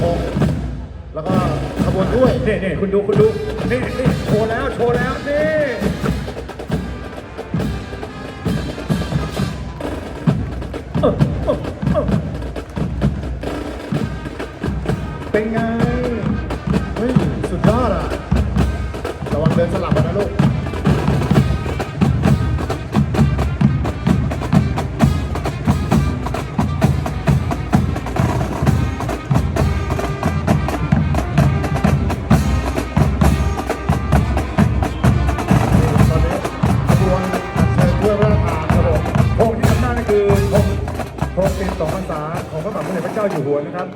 ธงแล้วก็ขบวนด้วยนี่นี่คุณดูคุณดูนี่นี่โชว์แล้วโชว์แล้วนี่เออเออเออเป็นไง เฮ้ย สุดยอดอะ ระวังเดินสลับกันนะลูก คือธงเป็นสองภาษาของพระบาทสมเด็จพระเจ้าอยู่หัวนะครับ